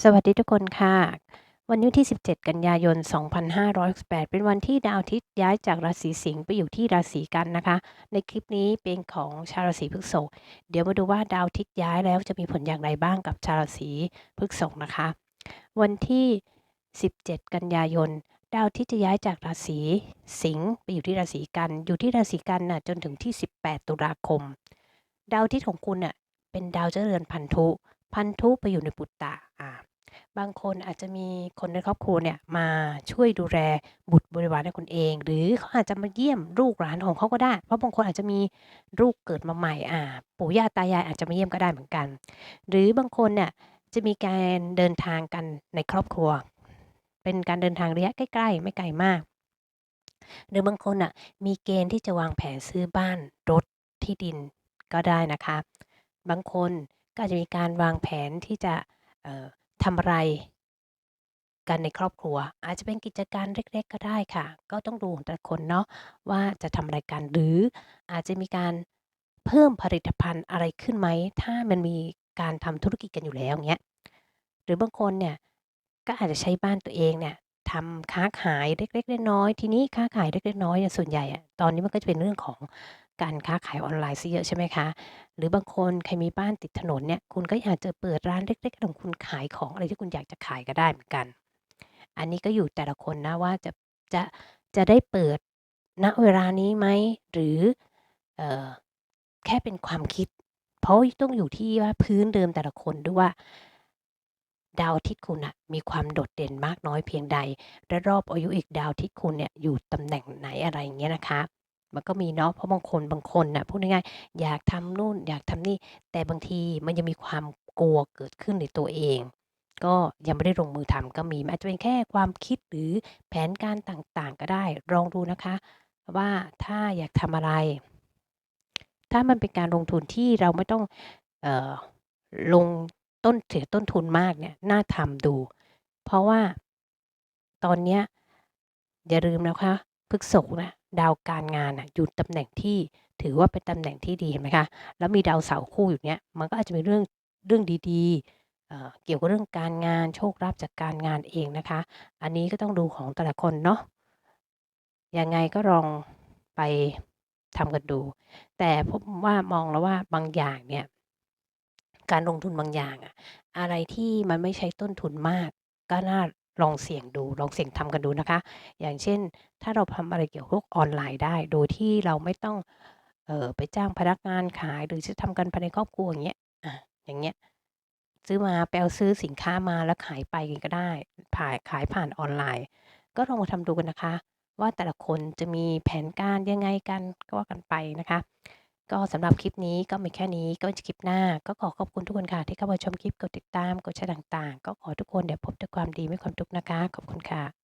สวัสดีทุกคนค่ะ วันนี้ที่ 17 กันยายน 2568 เป็นวันที่ดาวอาทิตย์ย้ายจากราศีสิงห์ไปอยู่ที่ราศีกันนะคะ ในคลิปนี้เป็นของชาวราศีพฤษภเดี๋ยวมาดูว่าดาวอาทิตย์ย้ายแล้วจะมีผลอย่างไรบ้างกับชาวราศีพฤษภนะคะ วันที่ 17 กันยายน ดาวอาทิตย์จะย้ายจากราศีสิงห์ไปอยู่ที่ราศีกัน อยู่ที่ราศีกันน่ะจนถึงที่ 18 ตุลาคม ดาวอาทิตย์ของคุณน่ะเป็นดาวเจริญพันธุ พันธุไปอยู่ในปุตตะอ่าบางคนอาจจะมีคนในครอบครัวเนี่ยมาช่วยดูแลบุตรบริวารให้คุณเอง หรือเขาอาจจะมาเยี่ยมลูกหลานของเขาก็ได้ เพราะบางคนอาจจะมีลูกเกิดมาใหม่อ่าปู่ย่าตายายอาจจะมาเยี่ยมก็ได้เหมือนกัน หรือบางคนเนี่ยจะมีการเดินทางกันในครอบครัว เป็นการเดินทางระยะใกล้ ๆ ไม่ไกลมาก หรือบางคนอะมีเกณฑ์ที่จะวางแผนซื้อบ้านรถที่ดินก็ได้นะคะ บางคน ก็อาจจะมีการวางแผนที่จะทำอะไรกันในครอบครัว อาจจะเป็นกิจการเล็ก ๆ ก็ได้ค่ะ ก็ต้องดูแต่คนเนาะว่าจะทำอะไรกันหรืออาจจะมีการเพิ่มผลิตภัณฑ์อะไรขึ้นไหม ถ้ามันมีการทำธุรกิจกันอยู่แล้วเงี้ยหรือบางคนเนี่ยก็อาจจะใช้บ้านตัวเองเนี่ยทำค้าขายเล็กๆน้อยๆทีนี้ค้าขายเล็กๆน้อยๆเนี่ยส่วนใหญ่อะตอนนี้มันก็จะเป็นเรื่องของ การค้าขายออนไลน์ซะเยอะใช่ไหมคะ หรือบางคนใครมีบ้านติดถนนเนี่ย คุณก็อยาจจะเปิดร้านเล็กๆของคุณขายของอะไรที่คุณอยากจะขายก็ได้เหมือนกัน อันนี้ก็อยู่แต่ละคนนะว่าจะจะจะได้เปิดณเวลานี้ไหมหรือเออแค่เป็นความคิด เพราะต้องอยู่ที่ว่าพื้นเดิมแต่ละคนด้วยว่าดาวอาทิตย์คุณอะมีความโดดเด่นมากน้อยเพียงใด และรอบอายุอีกดาวอาทิตย์คุณเนี่ยอยู่ตำแหน่งไหนอะไรอย่างเงี้ยนะคะ มันก็มีเนาะเพราะบางคนบางคนน่ะพูดง่ายๆอยากทำนู่นอยากทำนี่ แต่บางทีมันยังมีความกลัวเกิดขึ้นในตัวเอง ก็ยังไม่ได้ลงมือทำก็มีอาจจะเป็นแค่ความคิดหรือแผนการต่างๆ ก็ได้ลองดูนะคะ ว่าถ้าอยากทำอะไร ถ้ามันเป็นการลงทุนที่เราไม่ต้องเออลงต้นเสียต้นทุนมากเนี่ยน่าทำดู เพราะว่าตอนเนี้ยอย่าลืมนะคะพฤกษกนะ ดาวการงานอยู่ตำแหน่งที่ถือว่าเป็นตำแหน่งที่ดีเห็นไหมคะ แล้วมีดาวเสาร์คู่อยู่เนี้ย มันก็อาจจะมีเรื่องเรื่องดีๆเเกี่ยวกับเรื่องการงานโชคลาภจากการงานเองนะคะ อันนี้ก็ต้องดูของแต่ละคนเนาะ ยังไงก็ลองไปทำกันดู แต่ผมว่ามองแล้วว่าบางอย่างเนี่ยการลงทุนบางอย่างอะอะไรที่มันไม่ใช้ต้นทุนมากก็น่า ลองเสี่ยงดูลองเสี่ยงทำกันดูนะคะ อย่างเช่น ถ้าเราทำอะไรเกี่ยวกับออนไลน์ได้ โดยที่เราไม่ต้องเออไปจ้างพนักงานขาย หรือจะทำกันภายในครอบครัวอย่างเงี้ยอาอย่างเงี้ยซื้อมาไปเอาซื้อสินค้ามาแล้วขายไปกันก็ได้ผ่ายขายผ่านออนไลน์ ก็ลองมาทำดูกันนะคะ ว่าแต่ละคนจะมีแผนการยังไงกันก็ว่ากันไปนะคะ ก็สำหรับคลิปนี้ก็มีแค่นี้ก็จะคลิปหน้า ก็ขอขอบคุณทุกคนค่ะ ที่เข้ามาชมคลิปกดติดตามกดแชร์ต่างๆ ก็ขอทุกคนเดี๋ยวพบแต่ความดีไม่ความทุกข์นะคะ ขอบคุณค่ะ